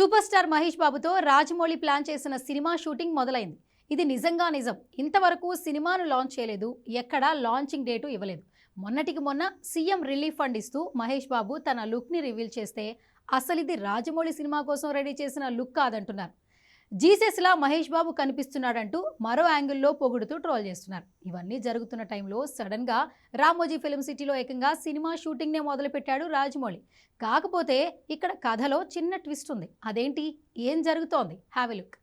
Super star Mahesh బాబుతో Rajamouli plan చేసిన cinema shooting మొదలైంది. ఇది నిజంగా నిజం. ఇంతవరకు సినిమాను లాంచ్ చేయలేదు. ఎక్కడా లాంచింగ్ డేటు ఇవ్వలేదు. మొన్నటికి మొన్న సీఎం రిలీఫ్ ఫండ్ ఇస్తూ మహేష్ బాబు తన లుక్ని రివీల్ చేస్తే అసలు ఇది రాజమౌళి సినిమా కోసం రెడీ చేసిన లుక్ కాదంటున్నారు. జీసస్లా మహేష్ బాబు కనిపిస్తున్నాడంటూ మరో యాంగిల్లో పొగుడుతూ ట్రోల్ చేస్తున్నారు. ఇవన్నీ జరుగుతున్న టైంలో సడన్గా రామోజీ ఫిల్మ్ సిటీలో ఏకంగా సినిమా షూటింగ్నే మొదలుపెట్టాడు రాజమౌళి. కాకపోతే ఇక్కడ కథలో చిన్న ట్విస్ట్ ఉంది. అదేంటి? ఏం జరుగుతోంది? Have look.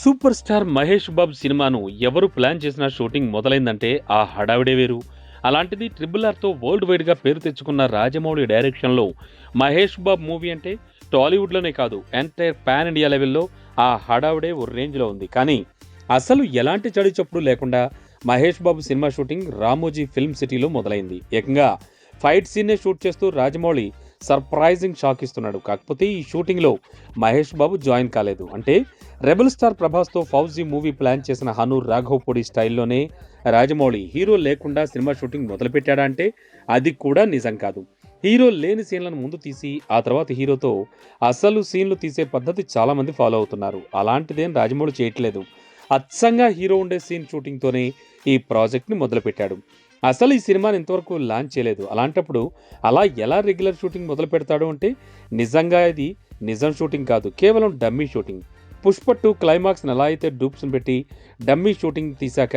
Super star Mahesh Babu సినిమాను ఎవరు ప్లాన్ చేసిన షూటింగ్ మొదలైందంటే ఆ హడావిడే వేరు. అలాంటిది ట్రిపుల్ ఆర్తో వరల్డ్ వైడ్గా పేరు తెచ్చుకున్న రాజమౌళి డైరెక్షన్లో మహేష్ బాబు మూవీ అంటే టాలీవుడ్లోనే కాదు ఎంటైర్ పాన్ ఇండియా లెవెల్లో ఆ హడావుడే ఓ రేంజ్లో ఉంది. కానీ అసలు ఎలాంటి చడి చప్పుడు లేకుండా Mahesh Babu cinema shooting Ramoji film సిటీలో మొదలైంది. ఏకంగా ఫైట్ సీన్నే షూట్ చేస్తూ రాజమౌళి సర్ప్రైజింగ్ షాక్ ఇస్తున్నాడు. కాకపోతే ఈ షూటింగ్లో మహేష్ బాబు జాయిన్ కాలేదు. అంటే రెబల్ స్టార్ ప్రభాస్తో ఫౌజీ మూవీ ప్లాన్ చేసిన హనూర్ రాఘవపూడి స్టైల్లోనే రాజమౌళి హీరో లేకుండా సినిమా షూటింగ్ మొదలుపెట్టాడా అంటే అది కూడా నిజం కాదు. హీరో లేని సీన్లను ముందు తీసి ఆ తర్వాత హీరోతో అసలు సీన్లు తీసే పద్ధతి చాలామంది ఫాలో అవుతున్నారు. అలాంటిదేం రాజమౌళి చేయట్లేదు. అచ్చంగా హీరో ఉండే సీన్ షూటింగ్తోనే ఈ ప్రాజెక్ట్ని మొదలుపెట్టాడు. అసలు ఈ సినిమాని ఇంతవరకు లాంచ్ చేయలేదు. అలాంటప్పుడు అలా ఎలా రెగ్యులర్ షూటింగ్ మొదలు పెడతాడు అంటే నిజంగా ఇది నిజం షూటింగ్ కాదు కేవలం డమ్మీ షూటింగ్. పుష్ప టూ క్లైమాక్స్ని ఎలా అయితే డూప్స్ని పెట్టి డమ్మీ షూటింగ్ తీశాక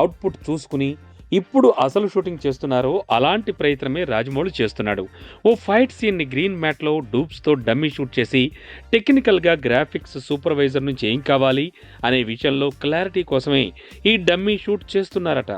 అవుట్పుట్ చూసుకుని ఇప్పుడు అసలు షూటింగ్ చేస్తున్నారో అలాంటి ప్రయత్నమే రాజమౌళి చేస్తున్నాడు. ఓ ఫైట్ సీన్ని గ్రీన్ మ్యాట్లో డూప్స్తో డమ్మీ షూట్ చేసి టెక్నికల్గా గ్రాఫిక్స్ సూపర్వైజర్ నుంచి ఏం కావాలి అనే విషయంలో క్లారిటీ కోసమే ఈ డమ్మీ షూట్ చేస్తున్నారట.